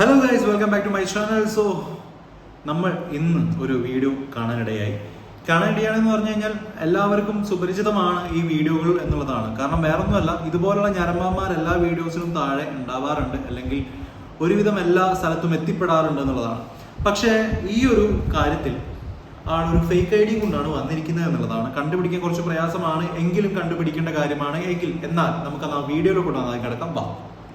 Hello guys welcome back to my channel so നമ്മൾ ഇന്ന് ഒരു വീഡിയോ കാണാനിടയായി. കാണാനിടയാണെന്ന് പറഞ്ഞു കഴിഞ്ഞാൽ എല്ലാവർക്കും സുപരിചിതമാണ് ഈ വീഡിയോകൾ എന്നുള്ളതാണ്. കാരണം വേറൊന്നുമല്ല ഇതുപോലുള്ള ഞരമ്പന്മാർ എല്ലാ വീഡിയോസിനും താഴെ ഉണ്ടാവാറുണ്ട്. അല്ലെങ്കിൽ ഒരുവിധം എല്ലാ സ്ഥലത്തും എത്തിപ്പെടാറുണ്ട് എന്നുള്ളതാണ്. പക്ഷേ ഈ ഒരു കാര്യത്തിൽ ആണ് ഒരു ഫേക്ക് ഐ ഡി കൊണ്ടാണ് വന്നിരിക്കുന്നത് എന്നുള്ളതാണ്. കണ്ടുപിടിക്കാൻ കുറച്ച് പ്രയാസമാണ്. എങ്കിലും കണ്ടുപിടിക്കേണ്ട കാര്യമാണ് എങ്കിൽ. എന്നാൽ നമുക്ക് ആ വീഡിയോയിൽ കൊണ്ടുവന്നാൽ കിടക്കാം. വാ.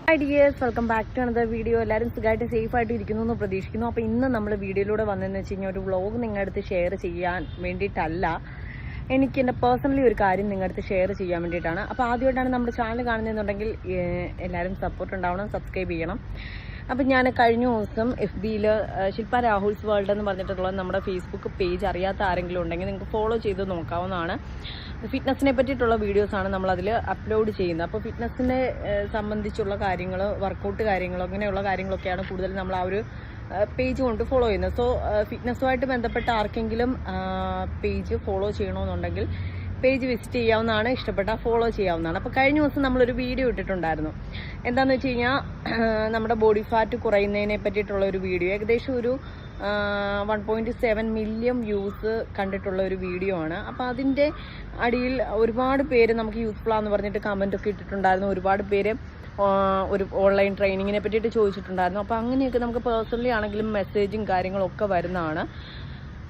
Hi dears welcome back to another video എല്ലാവരും സുഖമായിട്ട് സേഫ് ആയിട്ട് ഇരിക്കുന്നു എന്ന് പ്രതീക്ഷിക്കുന്നു. അപ്പോൾ ഇന്ന് നമ്മൾ വീഡിയോയിലൂടെ വന്നതെന്ന് വെച്ച് കഴിഞ്ഞാൽ ഒരു വ്ളോഗ് നിങ്ങളുടെ അടുത്ത് ഷെയർ ചെയ്യാൻ വേണ്ടിയിട്ടല്ല. എനിക്ക് എന്റെ പേഴ്സണലി ഒരു കാര്യം നിങ്ങളുടെ അടുത്ത് ഷെയർ ചെയ്യാൻ വേണ്ടിയിട്ടാണ്. അപ്പോൾ ആദ്യമായിട്ടാണ് നമ്മുടെ ചാനൽ കാണുന്നതെന്നുണ്ടെങ്കിൽ എല്ലാവരും സപ്പോർട്ട് ഉണ്ടാവണം സബ്സ്ക്രൈബ് ചെയ്യണം. അപ്പം ഞാൻ കഴിഞ്ഞ ദിവസം എഫ് ബിയിൽ ശില്പ രാഹുൽസ് വേൾഡ് എന്ന് പറഞ്ഞിട്ടുള്ള നമ്മുടെ ഫേസ്ബുക്ക് പേജ് അറിയാത്ത ആരെങ്കിലും ഉണ്ടെങ്കിൽ നിങ്ങൾക്ക് ഫോളോ ചെയ്ത് നോക്കാവുന്നതാണ്. ഫിറ്റ്നസ്സിനെ പറ്റിയിട്ടുള്ള വീഡിയോസാണ് നമ്മളതിൽ അപ്ലോഡ് ചെയ്യുന്നത്. അപ്പോൾ ഫിറ്റ്നസ്സിനെ സംബന്ധിച്ചുള്ള കാര്യങ്ങൾ വർക്കൗട്ട് കാര്യങ്ങൾ അങ്ങനെയുള്ള കാര്യങ്ങളൊക്കെയാണ് കൂടുതൽ നമ്മൾ ആ ഒരു പേജ് കൊണ്ട് ഫോളോ ചെയ്യുന്നത് സോ ഫിറ്റ്നസ്സുമായിട്ട് ബന്ധപ്പെട്ട ആർക്കെങ്കിലും പേജ് ഫോളോ ചെയ്യണമെന്നുണ്ടെങ്കിൽ പേജ് വിസിറ്റ് ചെയ്യാവുന്നതാണ് ഇഷ്ടപ്പെട്ടാൽ ഫോളോ ചെയ്യാവുന്നതാണ്. അപ്പോൾ കഴിഞ്ഞ ദിവസം നമ്മളൊരു വീഡിയോ ഇട്ടിട്ടുണ്ടായിരുന്നു. എന്താണെന്ന് വെച്ച് കഴിഞ്ഞാൽ നമ്മുടെ ബോഡി ഫാറ്റ് കുറയുന്നതിനെ പറ്റിയിട്ടുള്ള ഒരു വീഡിയോ ഏകദേശം ഒരു one point seven million views കണ്ടിട്ടുള്ള ഒരു വീഡിയോ ആണ്. അപ്പോൾ അതിന്റെ അടിയിൽ ഒരുപാട് പേര് നമുക്ക് യൂസ്ഫുൾ ആണെന്ന് പറഞ്ഞിട്ട് കമന്റ് ഒക്കെ ഇട്ടിട്ടുണ്ടായിരുന്നു. ഒരുപാട് പേര് ഒരു ഓൺലൈൻ ട്രെയിനിങ്ങിനെ പറ്റിയിട്ട് ചോദിച്ചിട്ടുണ്ടായിരുന്നു. അപ്പോൾ അങ്ങനെയൊക്കെ നമുക്ക് പേഴ്സണലി ആണെങ്കിലും മെസ്സേജും കാര്യങ്ങളൊക്കെ വരുന്നതാണ്.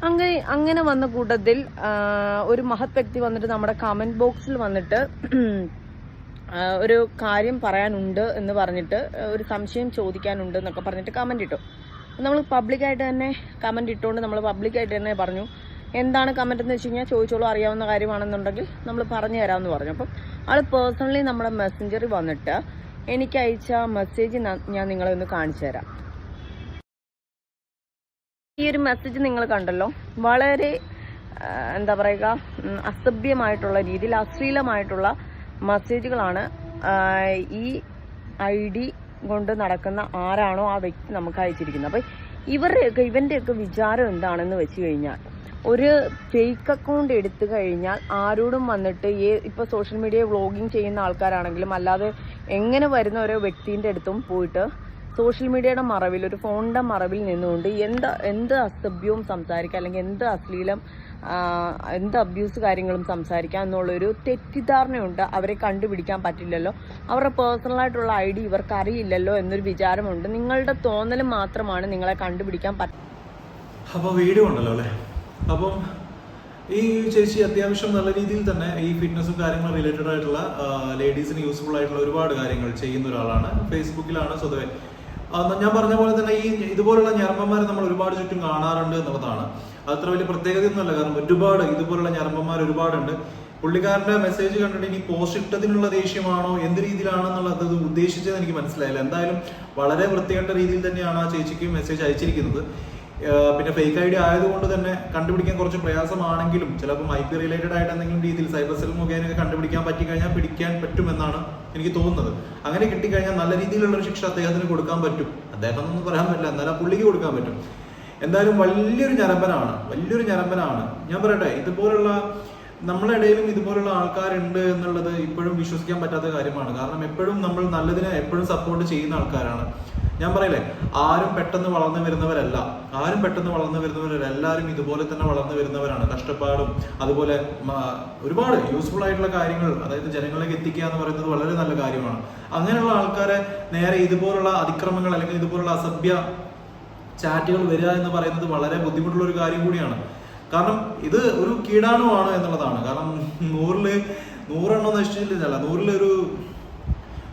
അങ്ങനെ അങ്ങനെ വന്ന കൂട്ടത്തിൽ ഒരു മഹത് വ്യക്തി വന്നിട്ട് നമ്മുടെ കമന്റ് ബോക്സിൽ വന്നിട്ട് ഒരു കാര്യം പറയാനുണ്ട് എന്ന് പറഞ്ഞിട്ട് ഒരു സംശയം ചോദിക്കാനുണ്ട് എന്നൊക്കെ പറഞ്ഞിട്ട് കമന്റ് ഇട്ടു. നമ്മൾ പബ്ലിക്കായിട്ട് തന്നെ കമന്റ് ഇട്ടുകൊണ്ട് നമ്മൾ പബ്ലിക്കായിട്ട് തന്നെ പറഞ്ഞു. എന്താണ് കമന്റ് എന്ന് വെച്ച് കഴിഞ്ഞാൽ ചോദിച്ചോളൂ അറിയാവുന്ന കാര്യമാണെന്നുണ്ടെങ്കിൽ നമ്മൾ പറഞ്ഞു തരാമെന്ന് പറഞ്ഞു. അപ്പം ആൾ പേഴ്സണലി നമ്മുടെ മെസ്സഞ്ചറിൽ വന്നിട്ട് എനിക്ക് അയച്ച മെസ്സേജ് ഞാൻ നിങ്ങളെ ഒന്ന് കാണിച്ചു തരാം. ഈ ഒരു മെസ്സേജ് നിങ്ങൾ കണ്ടല്ലോ. വളരെ എന്താ പറയുക അസഭ്യമായിട്ടുള്ള രീതിയിൽ അശ്ലീലമായിട്ടുള്ള മെസ്സേജുകളാണ് ഈ ഐ ഡി കൊണ്ട് നടക്കുന്ന ആരാണോ ആ വ്യക്തി നമുക്ക് അയച്ചിരിക്കുന്നത്. അപ്പം ഇവരുടെയൊക്കെ ഇവന്റെയൊക്കെ വിചാരം എന്താണെന്ന് വെച്ച് കഴിഞ്ഞാൽ ഒരു ഫേക്ക് അക്കൗണ്ട് എടുത്തു കഴിഞ്ഞാൽ ആരോടും വന്നിട്ട് ഏ ഇപ്പോൾ സോഷ്യൽ മീഡിയ വ്ളോഗിങ് ചെയ്യുന്ന ആൾക്കാരാണെങ്കിലും അല്ലാതെ എങ്ങനെ വരുന്ന ഓരോ വ്യക്തിന്റെ അടുത്തും പോയിട്ട് സോഷ്യൽ മീഡിയയുടെ മറവിൽ ഒരു ഫോണിന്റെ മറവിൽ നിന്നുകൊണ്ട് എന്ത് എന്ത് അസഭ്യവും സംസാരിക്കാം അല്ലെങ്കിൽ എന്ത് അശ്ലീലം എന്ത് അബ്യൂസ് കാര്യങ്ങളും സംസാരിക്കാം എന്നുള്ളൊരു തെറ്റിദ്ധാരണയുണ്ട്. അവരെ കണ്ടുപിടിക്കാൻ പറ്റില്ലല്ലോ. അവരുടെ പേഴ്സണലായിട്ടുള്ള ഐ ഡി ഇവർക്ക് അറിയില്ലല്ലോ എന്നൊരു വിചാരമുണ്ട്. നിങ്ങളുടെ തോന്നൽ മാത്രമാണ് നിങ്ങളെ കണ്ടുപിടിക്കാൻ പറ്റ വീഡിയോ ഉണ്ടല്ലോ അല്ലേ? അപ്പം ഈ ചേച്ചി അത്യാവശ്യം നല്ല രീതിയിൽ തന്നെ ഈ ഫിറ്റ്നസ്സും കാര്യങ്ങളും റിലേറ്റഡ് ആയിട്ടുള്ള ലേഡീസിന് യൂസ്ഫുൾ ആയിട്ടുള്ള ഒരുപാട് കാര്യങ്ങൾ ചെയ്യുന്ന ഒരാളാണ്. ഫേസ്ബുക്കിലാണ് സ്വതവേ ഞാൻ പറഞ്ഞ പോലെ തന്നെ ഈ ഇതുപോലുള്ള ഞരമ്പന്മാരെ നമ്മൾ ഒരുപാട് ചുറ്റും കാണാറുണ്ട് എന്നുള്ളതാണ്. അത്ര വലിയ പ്രത്യേകതയൊന്നുമല്ല കാരണം ഒരുപാട് ഇതുപോലുള്ള ഞരമ്പന്മാർ ഒരുപാടുണ്ട്. പുള്ളിക്കാരന്റെ മെസ്സേജ് കണ്ടിട്ട് ഇനി പോസ്റ്റ് ഇട്ടതിനുള്ള ദേഷ്യമാണോ? എന്ത് രീതിയിലാണെന്നുള്ളത് ഉദ്ദേശിച്ചത് എനിക്ക് മനസ്സിലായില്ല. എന്തായാലും വളരെ വൃത്തികെട്ട രീതിയിൽ തന്നെയാണ് ആ ചേച്ചിക്ക് മെസ്സേജ് അയച്ചിരിക്കുന്നത്. പിന്നെ ഫേക്ക് ഐ ഡി ആയതുകൊണ്ട് തന്നെ കണ്ടുപിടിക്കാൻ കുറച്ച് പ്രയാസമാണെങ്കിലും ചിലപ്പോൾ പി റിലേറ്റഡ് ആയിട്ട് എന്തെങ്കിലും രീതിയിൽ സൈബർ സെൽ മുഖേനയൊക്കെ കണ്ടുപിടിക്കാൻ പറ്റിക്കഴിഞ്ഞാൽ പിടിക്കാൻ പറ്റുമെന്നാണ് എനിക്ക് തോന്നുന്നത്. അങ്ങനെ കിട്ടിക്കഴിഞ്ഞാൽ നല്ല രീതിയിലുള്ള ശിക്ഷ അദ്ദേഹത്തിന് കൊടുക്കാൻ പറ്റും. അദ്ദേഹം എന്നൊന്നും പറയാൻ പറ്റില്ല. എന്നാലും ആ പുള്ളിക്ക് കൊടുക്കാൻ പറ്റും. എന്തായാലും വലിയൊരു ഞരമ്പനാണ്. വലിയൊരു ഞരമ്പനാണ്. ഞാൻ പറയട്ടെ ഇതുപോലുള്ള നമ്മളെ ഇടയിലും ഇതുപോലുള്ള ആൾക്കാരുണ്ട് എന്നുള്ളത് ഇപ്പോഴും വിശ്വസിക്കാൻ പറ്റാത്ത കാര്യമാണ്. കാരണം എപ്പോഴും നമ്മൾ നല്ലതിനെ എപ്പോഴും സപ്പോർട്ട് ചെയ്യുന്ന ആൾക്കാരാണ്. ഞാൻ പറയില്ലേ ആരും പെട്ടെന്ന് വളർന്നു വരുന്നവരല്ല. ആരും പെട്ടെന്ന് വളർന്നു വരുന്നവരല്ല. എല്ലാവരും ഇതുപോലെ തന്നെ വളർന്നു വരുന്നവരാണ്. കഷ്ടപ്പാടും അതുപോലെ ഒരുപാട് യൂസ്ഫുൾ ആയിട്ടുള്ള കാര്യങ്ങൾ അതായത് ജനങ്ങളിലേക്ക് എത്തിക്കുക എന്ന് പറയുന്നത് വളരെ നല്ല കാര്യമാണ്. അങ്ങനെയുള്ള ആൾക്കാരെ നേരെ ഇതുപോലുള്ള അതിക്രമങ്ങൾ അല്ലെങ്കിൽ ഇതുപോലുള്ള അസഭ്യ ചാറ്റുകൾ വരിക എന്ന് പറയുന്നത് വളരെ ബുദ്ധിമുട്ടുള്ള ഒരു കാര്യം കൂടിയാണ്. കാരണം ഇത് ഒരു കീടാണുവാണ് എന്നുള്ളതാണ്. കാരണം നൂറിൽ നൂറെണ്ണം നശിച്ചില്ല നൂറിലൊരു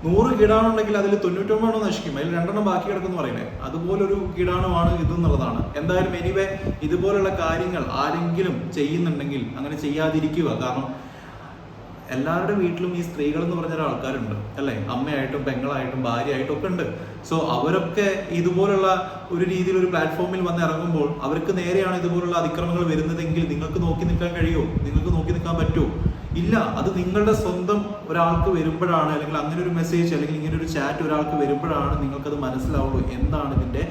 നൂറ് കീടാണുണ്ടെങ്കിൽ അതിൽ തൊണ്ണൂറ്റൊമ്പതെണ്ണം നശിക്കും അതിൽ രണ്ടെണ്ണം ബാക്കി കിടക്കുന്നു പറയുന്നത്. അതുപോലൊരു കീടാണുവാണ് ഇത് എന്നുള്ളതാണ് എന്തായാലും എനിവേ ഇതുപോലുള്ള കാര്യങ്ങൾ ആരെങ്കിലും ചെയ്യുന്നുണ്ടെങ്കിൽ അങ്ങനെ ചെയ്യാതിരിക്കുക. കാരണം എല്ലാവരുടെ വീട്ടിലും ഈ സ്ത്രീകൾ എന്ന് പറഞ്ഞ ആൾക്കാരുണ്ട് അല്ലെ? അമ്മയായിട്ടും പെങ്ങളായിട്ടും ഭാര്യയായിട്ടും ഒക്കെ ഉണ്ട്. സോ അവരൊക്കെ ഇതുപോലുള്ള ഒരു രീതിയിൽ ഒരു പ്ലാറ്റ്ഫോമിൽ വന്ന് ഇറങ്ങുമ്പോൾ അവർക്ക് നേരെയാണ് ഇതുപോലുള്ള അതിക്രമങ്ങൾ വരുന്നതെങ്കിൽ നിങ്ങൾക്ക് നോക്കി നിൽക്കാൻ കഴിയുമോ? നിങ്ങൾക്ക് നോക്കി നിൽക്കാൻ പറ്റുമോ? ഇല്ല അത് നിങ്ങളുടെ സ്വന്തം ഒരാൾക്ക് വരുമ്പോഴാണ് അല്ലെങ്കിൽ അങ്ങനെ ഒരു മെസ്സേജ് അല്ലെങ്കിൽ ഇങ്ങനെ ഒരു ചാറ്റ് ഒരാൾക്ക് വരുമ്പോഴാണ് നിങ്ങൾക്കത് മനസ്സിലാവുള്ളൂ എന്താണ് ഇതിന്റെ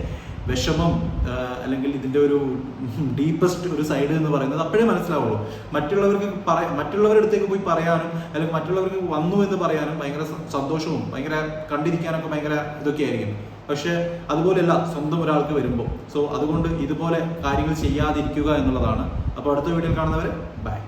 വിഷമം അല്ലെങ്കിൽ ഇതിന്റെ ഒരു ഡീപ്പസ്റ്റ് ഒരു സൈഡ് എന്ന് പറയുന്നത് അപ്പോഴേ മനസ്സിലാവുള്ളൂ. മറ്റുള്ളവർക്ക് പറ മറ്റുള്ളവരുടെ അടുത്തേക്ക് പോയി പറയാനും അല്ലെങ്കിൽ മറ്റുള്ളവർക്ക് വന്നു എന്ന് പറയാനും ഭയങ്കര സന്തോഷവും ഭയങ്കര കണ്ടിരിക്കാനൊക്കെ ഭയങ്കര ഇതൊക്കെ ആയിരിക്കും. പക്ഷേ അതുപോലെയല്ല സ്വന്തം ഒരാൾക്ക് വരുമ്പോൾ സോ അതുകൊണ്ട് ഇതുപോലെ കാര്യങ്ങൾ ചെയ്യാതിരിക്കുക എന്നുള്ളതാണ്. അപ്പോൾ അടുത്ത വീഡിയോയിൽ കാണുന്നവർ ബൈ